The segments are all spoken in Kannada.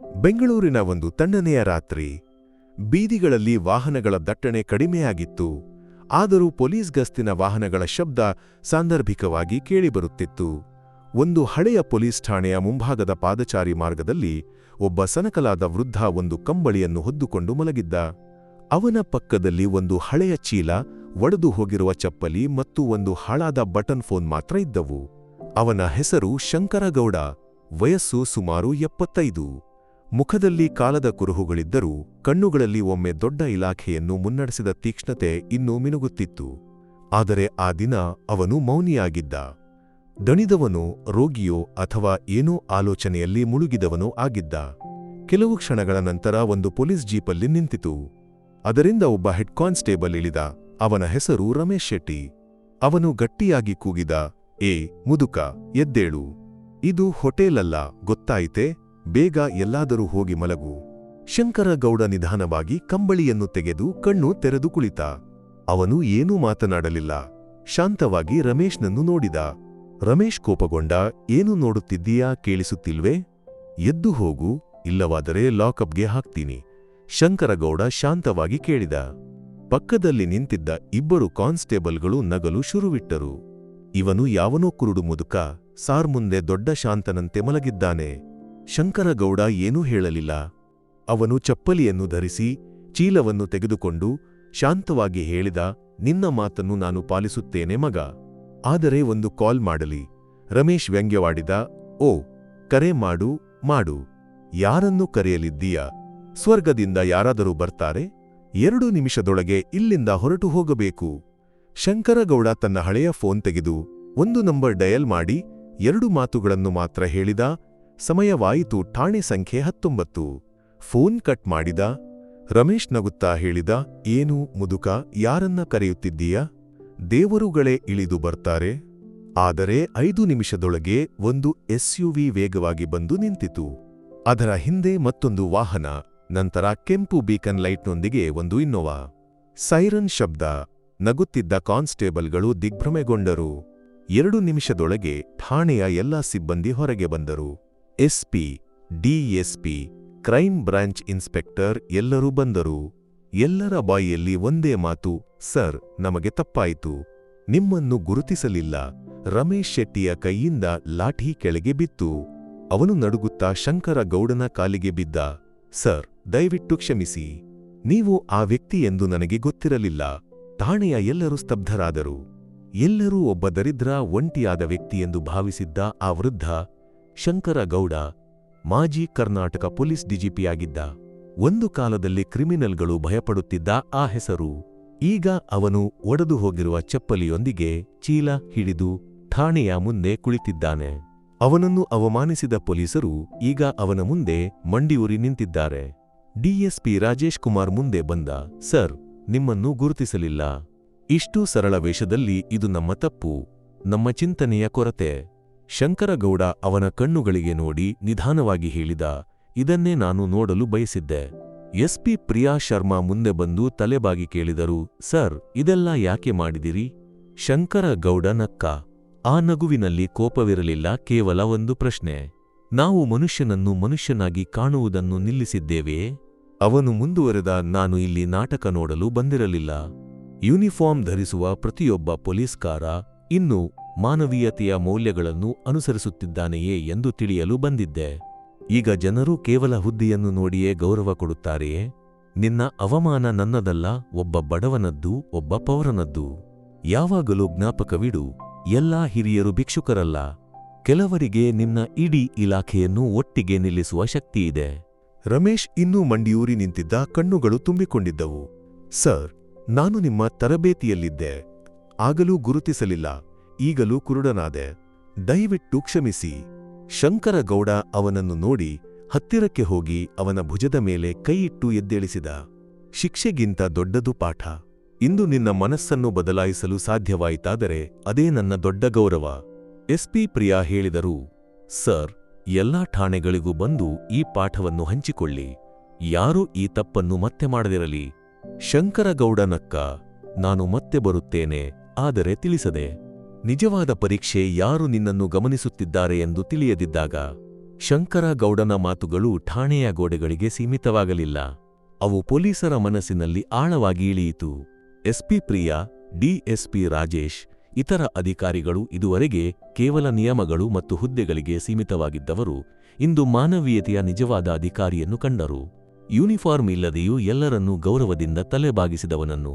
ಬೆಂಗಳೂರಿನ ಒಂದು ತಣ್ಣನೆಯ ರಾತ್ರಿ, ಬೀದಿಗಳಲ್ಲಿ ವಾಹನಗಳ ದಟ್ಟಣೆ ಕಡಿಮೆಯಾಗಿತ್ತು. ಆದರೂ ಪೊಲೀಸ್ ಗಸ್ತಿನ ವಾಹನಗಳ ಶಬ್ದ ಸಾಂದರ್ಭಿಕವಾಗಿ ಕೇಳಿಬರುತ್ತಿತ್ತು. ಒಂದು ಹಳೆಯ ಪೊಲೀಸ್ ಠಾಣೆಯ ಮುಂಭಾಗದ ಪಾದಚಾರಿ ಮಾರ್ಗದಲ್ಲಿ ಒಬ್ಬ ಸನಕಲಾದ ವೃದ್ಧ ಒಂದು ಕಂಬಳಿಯನ್ನು ಹೊದ್ದುಕೊಂಡು ಮಲಗಿದ್ದ. ಅವನ ಪಕ್ಕದಲ್ಲಿ ಒಂದು ಹಳೆಯ ಚೀಲ, ಒಡೆದು ಹೋಗಿರುವ ಚಪ್ಪಲಿ ಮತ್ತು ಒಂದು ಹಾಳಾದ ಬಟನ್ ಫೋನ್ ಮಾತ್ರ ಇದ್ದವು. ಅವನ ಹೆಸರು ಶಂಕರಗೌಡ, ವಯಸ್ಸು ಸುಮಾರು ಎಪ್ಪತ್ತೈದು. ಮುಖದಲ್ಲಿ ಕಾಲದ ಕುರುಹುಗಳಿದ್ದರೂ ಕಣ್ಣುಗಳಲ್ಲಿ ಒಮ್ಮೆ ದೊಡ್ಡ ಇಲಾಖೆಯನ್ನು ಮುನ್ನಡೆಸಿದ ತೀಕ್ಷ್ಣತೆ ಇನ್ನೂ ಮಿನುಗುತ್ತಿತ್ತು. ಆದರೆ ಆ ದಿನ ಅವನು ಮೌನಿಯಾಗಿದ್ದ. ದಣಿದವನೋ, ರೋಗಿಯೋ ಅಥವಾ ಏನೋ ಆಲೋಚನೆಯಲ್ಲಿ ಮುಳುಗಿದವನೋ ಆಗಿದ್ದ. ಕೆಲವು ಕ್ಷಣಗಳ ನಂತರ ಒಂದು ಪೊಲೀಸ್ ಜೀಪಲ್ಲಿ ನಿಂತಿತು. ಅದರಿಂದ ಒಬ್ಬ ಹೆಡ್ ಕಾನ್ಸ್ಟೇಬಲ್ ಇಳಿದ. ಅವನ ಹೆಸರು ರಮೇಶ್ ಶೆಟ್ಟಿ. ಅವನು ಗಟ್ಟಿಯಾಗಿ ಕೂಗಿದ, ಏ, ಮುದುಕ, ಎದ್ದೇಳು. ಇದು ಹೋಟೇಲಲ್ಲ, ಗೊತ್ತಾಯಿತೆ? ಬೇಗ ಎಲ್ಲಾದರೂ ಹೋಗಿ ಮಲಗು. ಶಂಕರಗೌಡ ನಿಧಾನವಾಗಿ ಕಂಬಳಿಯನ್ನು ತೆಗೆದು ಕಣ್ಣು ತೆರೆದು ಕುಳಿತ. ಅವನು ಏನೂ ಮಾತನಾಡಲಿಲ್ಲ. ಶಾಂತವಾಗಿ ರಮೇಶ್ನನ್ನು ನೋಡಿದ. ರಮೇಶ್ ಕೋಪಗೊಂಡ, ಏನು ನೋಡುತ್ತಿದ್ದೀಯಾ? ಕೇಳಿಸುತ್ತಿಲ್ವೇ? ಎದ್ದು ಹೋಗು. ಇಲ್ಲವಾದರೆ ಲಾಕಪ್ಗೆ ಹಾಕ್ತೀನಿ. ಶಂಕರಗೌಡ ಶಾಂತವಾಗಿ ಕೇಳಿದ. ಪಕ್ಕದಲ್ಲಿ ನಿಂತಿದ್ದ ಇಬ್ಬರು ಕಾನ್ಸ್ಟೇಬಲ್ಗಳು ನಗಲು ಶುರುವಿಟ್ಟರು. ಇವನು ಯಾವನೋ ಕುರುಡು ಮುದುಕ. ಸಾರ್ ಮುಂದೆ ದೊಡ್ಡ ಶಾಂತನಂತೆ ಮಲಗಿದ್ದಾನೆ. ಶಂಕರಗೌಡ ಏನೂ ಹೇಳಲಿಲ್ಲ. ಅವನು ಚಪ್ಪಲಿಯನ್ನು ಧರಿಸಿ ಚೀಲವನ್ನು ತೆಗೆದುಕೊಂಡು ಶಾಂತವಾಗಿ ಹೇಳಿದ, ನಿನ್ನ ಮಾತನ್ನು ನಾನು ಪಾಲಿಸುತ್ತೇನೆ ಮಗ. ಆದರೆ ಒಂದು ಕಾಲ್ ಮಾಡಲಿ. ರಮೇಶ್ ವ್ಯಂಗ್ಯವಾಡಿದ, ಓ, ಕರೆ ಮಾಡು ಮಾಡು. ಯಾರನ್ನು ಕರೆಯಲಿದ್ದೀಯ? ಸ್ವರ್ಗದಿಂದ ಯಾರಾದರೂ ಬರ್ತಾರೆ? ಎರಡು ನಿಮಿಷದೊಳಗೆ ಇಲ್ಲಿಂದ ಹೊರಟು ಹೋಗಬೇಕು. ಶಂಕರಗೌಡ ತನ್ನ ಹಳೆಯ ಫೋನ್ ತೆಗೆದು ಒಂದು ನಂಬರ್ ಡಯಲ್ ಮಾಡಿ ಎರಡು ಮಾತುಗಳನ್ನು ಮಾತ್ರ ಹೇಳಿದ ಸಮಯವಾಯಿತು ಠಾಣೆ ಸಂಖ್ಯೆ ಹತ್ತೊಂಬತ್ತು. ಫೋನ್ ಕಟ್ ಮಾಡಿದ. ರಮೇಶ್ ನಗುತ್ತಾ ಹೇಳಿದ, ಏನು ಮುದುಕ, ಯಾರನ್ನ ಕರೆಯುತ್ತಿದ್ದೀಯ? ದೇವರುಗಳೇ ಇಳಿದು ಬರ್ತಾರೆ. ಆದರೆ ಐದು ನಿಮಿಷದೊಳಗೆ ಒಂದು ಎಸ್ಯುವಿ ವೇಗವಾಗಿ ಬಂದು ನಿಂತಿತು. ಅದರ ಹಿಂದೆ ಮತ್ತೊಂದು ವಾಹನ, ನಂತರ ಕೆಂಪು ಬೀಕನ್ ಲೈಟ್ನೊಂದಿಗೆ ಒಂದು ಇನ್ನೋವಾ. ಸೈರನ್ ಶಬ್ದ. ನಗುತ್ತಿದ್ದ ಕಾನ್ಸ್ಟೇಬಲ್ಗಳು ದಿಗ್ಭ್ರಮೆಗೊಂಡರು. ಎರಡು ನಿಮಿಷದೊಳಗೆ ಠಾಣೆಯ ಎಲ್ಲಾ ಸಿಬ್ಬಂದಿ ಹೊರಗೆ ಬಂದರು. SP, DSP, crime branch inspector ಎಲ್ಲರೂ ಬಂದರು. ಎಲ್ಲರ ಬಾಯಿಯಲ್ಲಿ ಒಂದೇ ಮಾತು, ಸರ್, ನಮಗೆ ತಪ್ಪಾಯಿತು. ನಿಮ್ಮನ್ನು ಗುರುತಿಸಲಿಲ್ಲ. ರಮೇಶ್ ಶೆಟ್ಟಿಯ ಕೈಯಿಂದ ಲಾಠಿ ಕೆಳಗೆ ಬಿತ್ತು. ಅವನು ನಡುಗುತ್ತಾ ಶಂಕರ ಗೌಡನ ಕಾಲಿಗೆ ಬಿದ್ದ. ಸರ್, ದಯವಿಟ್ಟು ಕ್ಷಮಿಸಿ. ನೀವು ಆ ವ್ಯಕ್ತಿ ಎಂದು ನನಗೆ ಗೊತ್ತಿರಲಿಲ್ಲ. ಠಾಣೆಯ ಎಲ್ಲರೂ ಸ್ತಬ್ಧರಾದರು. ಎಲ್ಲರೂ ಒಬ್ಬ ದರಿದ್ರ, ಒಂಟಿಯಾದ ವ್ಯಕ್ತಿಯೆಂದು ಭಾವಿಸಿದ್ದ ಆ ವೃದ್ಧ ಶಂಕರ ಗೌಡ, ಮಾಜಿ ಕರ್ನಾಟಕ ಪೊಲೀಸ್ ಡಿಜಿಪಿಯಾಗಿದ್ದ, ಒಂದು ಕಾಲದಲ್ಲಿ ಕ್ರಿಮಿನಲ್ಗಳು ಭಯಪಡುತ್ತಿದ್ದ ಆ ಹೆಸರು. ಈಗ ಅವನು ಒಡೆದು ಹೋಗಿರುವ ಚಪ್ಪಲಿಯೊಂದಿಗೆ ಚೀಲ ಹಿಡಿದು ಠಾಣೆಯ ಮುಂದೆ ಕುಳಿತಿದ್ದಾನೆ. ಅವನನ್ನು ಅವಮಾನಿಸಿದ ಪೊಲೀಸರು ಈಗ ಅವನ ಮುಂದೆ ಮಂಡಿಯೂರಿ ನಿಂತಿದ್ದಾರೆ. ಡಿಎಸ್ಪಿ ರಾಜೇಶ್ ಕುಮಾರ್ ಮುಂದೆ ಬಂದ, ಸರ್, ನಿಮ್ಮನ್ನು ಗುರುತಿಸಲಿಲ್ಲ. ಇಷ್ಟು ಸರಳ ವೇಷದಲ್ಲಿ ಇದು ನಮ್ಮ ತಪ್ಪು. ನಮ್ಮ ಚಿಂತನೆಯ ಕೊರತೆ. ಶಂಕರಗೌಡ ಅವನ ಕಣ್ಣುಗಳಿಗೆ ನೋಡಿ ನಿಧಾನವಾಗಿ ಹೇಳಿದ, ಇದನ್ನೇ ನಾನು ನೋಡಲು ಬಯಸಿದ್ದೆ. ಎಸ್ಪಿ ಪ್ರಿಯಾ ಶರ್ಮಾ ಮುಂದೆ ಬಂದು ತಲೆಬಾಗಿ ಕೇಳಿದರು, ಸರ್, ಇದೆಲ್ಲ ಯಾಕೆ ಮಾಡಿದಿರಿ? ಶಂಕರಗೌಡ ನಕ್ಕ, ಆ ನಗುವಿನಲ್ಲಿ ಕೋಪವಿರಲಿಲ್ಲ, ಕೇವಲ ಒಂದು ಪ್ರಶ್ನೆ. ನಾವು ಮನುಷ್ಯನನ್ನು ಮನುಷ್ಯನಾಗಿ ಕಾಣುವುದನ್ನು ನಿಲ್ಲಿಸಿದ್ದೇವೆಯೇ ಅವನು ಮುಂದುವರೆದ ನಾನು ಇಲ್ಲಿ ನಾಟಕ ನೋಡಲು ಬಂದಿರಲಿಲ್ಲ. ಯೂನಿಫಾರ್ಮ್ ಧರಿಸುವ ಪ್ರತಿಯೊಬ್ಬ ಪೊಲೀಸ್ಕಾರ, ಇನ್ನು ಮಾನವೀಯತೆಯ ಮೌಲ್ಯಗಳನ್ನು ಅನುಸರಿಸುತ್ತಿದ್ದಾನೆಯೇ ಎಂದು ತಿಳಿಯಲು ಬಂದಿದ್ದೆ. ಈಗ ಜನರು ಕೇವಲ ಹುದ್ದೆಯನ್ನು ನೋಡಿಯೇ ಗೌರವ ಕೊಡುತ್ತಾರೆಯೇ? ನಿನ್ನ ಅವಮಾನ ನನ್ನದಲ್ಲ, ಒಬ್ಬ ಬಡವನದ್ದು, ಒಬ್ಬ ಪೌರನದ್ದು. ಯಾವಾಗಲೂ ಜ್ಞಾಪಕವಿಡು, ಎಲ್ಲಾ ಹಿರಿಯರು ಭಿಕ್ಷುಕರಲ್ಲ. ಕೆಲವರಿಗೆ ನಿನ್ನ ಇಡೀ ಇಲಾಖೆಯನ್ನು ಒಟ್ಟಿಗೆ ನಿಲ್ಲಿಸುವ ಶಕ್ತಿಯಿದೆ ರಮೇಶ್ ಇನ್ನೂ ಮಂಡಿಯೂರಿ ನಿಂತಿದ್ದ ಕಣ್ಣುಗಳು ತುಂಬಿಕೊಂಡಿದ್ದವು. ಸರ್, ನಾನು ನಿಮ್ಮ ತರಬೇತಿಯಲ್ಲಿದ್ದೆ. ಆಗಲೂ ಗುರುತಿಸಲಿಲ್ಲ. ಈಗಲೂ ಕುರುಡನಾದೆ. ದಯವಿಟ್ಟು ಕ್ಷಮಿಸಿ. ಶಂಕರಗೌಡ ಅವನನ್ನು ನೋಡಿ ಹತ್ತಿರಕ್ಕೆ ಹೋಗಿ ಅವನ ಭುಜದ ಮೇಲೆ ಕೈಯಿಟ್ಟು ಎದ್ದೇಳಿಸಿದ. ಶಿಕ್ಷೆಗಿಂತ ದೊಡ್ಡದು ಪಾಠ. ಇಂದು ನಿನ್ನ ಮನಸ್ಸನ್ನು ಬದಲಾಯಿಸಲು ಸಾಧ್ಯವಾಯಿತಾದರೆ ಅದೇ ನನ್ನ ದೊಡ್ಡ ಗೌರವ. ಎಸ್ಪಿ ಪ್ರಿಯಾ ಹೇಳಿದರು. ಸರ್, ಎಲ್ಲಾ ಠಾಣೆಗಳಿಗೂ ಬಂದು ಈ ಪಾಠವನ್ನು ಹಂಚಿಕೊಳ್ಳಿ. ಯಾರೂ ಈ ತಪ್ಪನ್ನು ಮತ್ತೆ ಮಾಡದಿರಲಿ. ಶಂಕರಗೌಡನಕ್ಕ ನಾನು ಮತ್ತೆ ಬರುತ್ತೇನೆ, ಆದರೆ ತಿಳಿಸದೆ. ನಿಜವಾದ ಪರೀಕ್ಷೆ ಯಾರು ನಿನ್ನನ್ನು ಗಮನಿಸುತ್ತಿದ್ದಾರೆ ಎಂದು ತಿಳಿಯದಿದ್ದಾಗ ಶಂಕರ ಗೌಡನ ಮಾತುಗಳು ಠಾಣೆಯ ಗೋಡೆಗಳಿಗೆ ಸೀಮಿತವಾಗಲಿಲ್ಲ. ಅವು ಪೊಲೀಸರ ಮನಸ್ಸಿನಲ್ಲಿ ಆಳವಾಗಿ ಇಳಿಯಿತು. ಎಸ್ಪಿ ಪ್ರಿಯಾ, ಡಿಎಸ್ಪಿ ರಾಜೇಶ್, ಇತರ ಅಧಿಕಾರಿಗಳು ಇದುವರೆಗೆ ಕೇವಲ ನಿಯಮಗಳು ಮತ್ತು ಹುದ್ದೆಗಳಿಗೆ ಸೀಮಿತವಾಗಿದ್ದವರು ಇಂದು ಮಾನವೀಯತೆಯ ನಿಜವಾದ ಅಧಿಕಾರಿಯನ್ನು ಕಂಡರು. ಯೂನಿಫಾರ್ಮ್ ಇಲ್ಲದೆಯೂ ಎಲ್ಲರನ್ನೂ ಗೌರವದಿಂದ ತಲೆಬಾಗಿಸಿದವನನ್ನು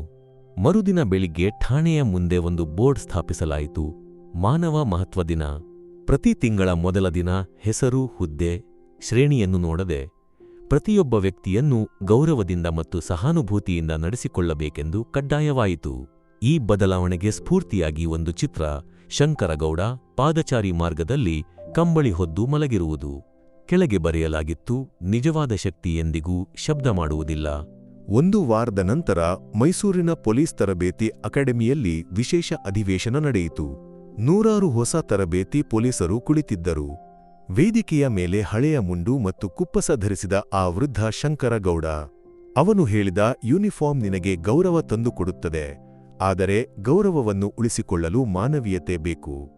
ಮರುದಿನ ಬೆಳಿಗ್ಗೆ ಠಾಣೆಯ ಮುಂದೆ ಒಂದು ಬೋರ್ಡ್ ಸ್ಥಾಪಿಸಲಾಯಿತು. ಮಾನವ ಮಹತ್ವ ದಿನ. ಪ್ರತಿ ತಿಂಗಳ ಮೊದಲ ದಿನ ಹೆಸರು, ಹುದ್ದೆ, ಶ್ರೇಣಿಯನ್ನು ನೋಡದೆ ಪ್ರತಿಯೊಬ್ಬ ವ್ಯಕ್ತಿಯನ್ನು ಗೌರವದಿಂದ ಮತ್ತು ಸಹಾನುಭೂತಿಯಿಂದ ನಡೆಸಿಕೊಳ್ಳಬೇಕೆಂದು ಕಡ್ಡಾಯವಾಯಿತು. ಈ ಬದಲಾವಣೆಗೆ ಸ್ಫೂರ್ತಿಯಾಗಿ ಒಂದು ಚಿತ್ರ, ಶಂಕರಗೌಡ, ಪಾದಚಾರಿ ಮಾರ್ಗದಲ್ಲಿ ಕಂಬಳಿ ಹೊದ್ದು ಮಲಗಿರುವುದು. ಕೆಳಗೆ ಬರೆಯಲಾಗಿತ್ತು, ನಿಜವಾದ ಶಕ್ತಿ ಎಂದಿಗೂ ಶಬ್ದ ಮಾಡುವುದಿಲ್ಲ. ಒಂದು ವಾರದ ನಂತರ ಮೈಸೂರಿನ ಪೊಲೀಸ್ ತರಬೇತಿ ಅಕಾಡೆಮಿಯಲ್ಲಿ ವಿಶೇಷ ಅಧಿವೇಶನ ನಡೆಯಿತು. ನೂರಾರು ಹೊಸ ತರಬೇತಿ ಪೊಲೀಸರು ಕುಳಿತಿದ್ದರು. ವೇದಿಕೆಯ ಮೇಲೆ ಹಳೆಯ ಮುಂಡು ಮತ್ತು ಕುಪ್ಪಸ ಧರಿಸಿದ ಆ ವೃದ್ಧ ಶಂಕರಗೌಡ. ಅವನು ಹೇಳಿದ ಯೂನಿಫಾರ್ಮ್ ನಿನಗೆ ಗೌರವ ತಂದುಕೊಡುತ್ತದೆ. ಆದರೆ ಗೌರವವನ್ನು ಉಳಿಸಿಕೊಳ್ಳಲು ಮಾನವೀಯತೆ ಬೇಕು.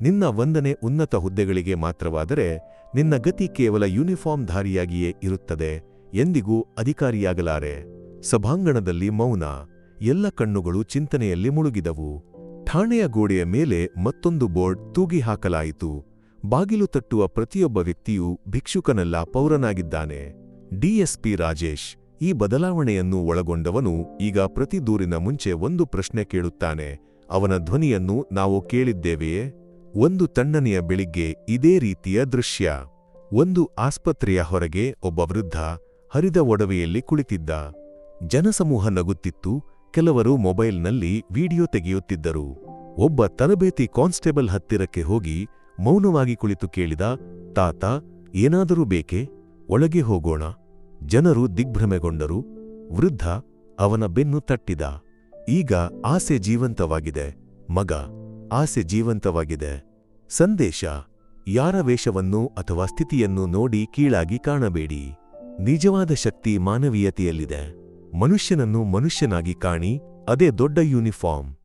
ನಿನ್ನ ವಂದನೆ ಉನ್ನತ ಹುದ್ದೆಗಳಿಗೆ ಮಾತ್ರವಾದರೆ ನಿನ್ನ ಗತಿ ಕೇವಲ ಯೂನಿಫಾರ್ಮ್ಧಾರಿಯಾಗಿಯೇ ಇರುತ್ತದೆ. ಎಂದಿಗೂ ಅಧಿಕಾರಿಯಾಗಲಾರೆ. ಸಭಾಂಗಣದಲ್ಲಿ ಮೌನ, ಎಲ್ಲ ಕಣ್ಣುಗಳು ಚಿಂತನೆಯಲ್ಲಿ ಮುಳುಗಿದವು. ಠಾಣೆಯ ಗೋಡೆಯ ಮೇಲೆ ಮತ್ತೊಂದು ಬೋರ್ಡ್ ತೂಗಿ ಹಾಕಲಾಯಿತು. ಬಾಗಿಲು ತಟ್ಟುವ ಪ್ರತಿಯೊಬ್ಬ ವ್ಯಕ್ತಿಯೂ ಭಿಕ್ಷುಕನಲ್ಲ ಪೌರನಾಗಿದ್ದಾನೆ. ಡಿಎಸ್ಪಿ ರಾಜೇಶ್, ಈ ಬದಲಾವಣೆಯನ್ನು ಒಳಗೊಂಡವನು ಈಗ ಪ್ರತಿ ದೂರಿನ ಮುಂಚೆ ಒಂದು ಪ್ರಶ್ನೆ ಕೇಳುತ್ತಾನೆ. ಅವನ ಧ್ವನಿಯನ್ನು ನಾವು ಕೇಳಿದ್ದೇವೆಯೇ? ಒಂದು ತಣ್ಣನೆಯ ಬೆಳಿಗ್ಗೆ ಇದೇ ರೀತಿಯ ದೃಶ್ಯ. ಒಂದು ಆಸ್ಪತ್ರೆಯ ಹೊರಗೆ ಒಬ್ಬ ವೃದ್ಧ ಹರಿದ ಒಡವೆಯಲ್ಲಿ ಕುಳಿತಿದ್ದ. ಜನಸಮೂಹ ನಗುತ್ತಿತ್ತು. ಕೆಲವರು ಮೊಬೈಲ್ನಲ್ಲಿ ವಿಡಿಯೋ ತೆಗೆಯುತ್ತಿದ್ದರು. ಒಬ್ಬ ತರಬೇತಿ ಕಾನ್ಸ್ಟೇಬಲ್ ಹತ್ತಿರಕ್ಕೆ ಹೋಗಿ ಮೌನವಾಗಿ ಕುಳಿತು ಕೇಳಿದ, ತಾತ, ಏನಾದರೂ ಬೇಕೆ? ಒಳಗೆ ಹೋಗೋಣ. ಜನರು ದಿಗ್ಭ್ರಮೆಗೊಂಡರು. ವೃದ್ಧ ಅವನ ಬೆನ್ನು ತಟ್ಟಿದ. ಈಗ ಆಸೆ ಜೀವಂತವಾಗಿದೆ. ಮಗ, ಆಸೆ ಜೀವಂತವಾಗಿದೆ. ಸಂದೇಶ, ಯಾರ ವೇಷವನ್ನು ಅಥವಾ ಸ್ಥಿತಿಯನ್ನು ನೋಡಿ ಕೀಳಾಗಿ ಕಾಣಬೇಡಿ. ನಿಜವಾದ ಶಕ್ತಿ ಮಾನವೀಯತೆಯಲ್ಲಿದೆ. ಮನುಷ್ಯನನ್ನು ಮನುಷ್ಯನಾಗಿ ಕಾಣಿ ಅದೇ ದೊಡ್ಡ ಯೂನಿಫಾರ್ಮ್.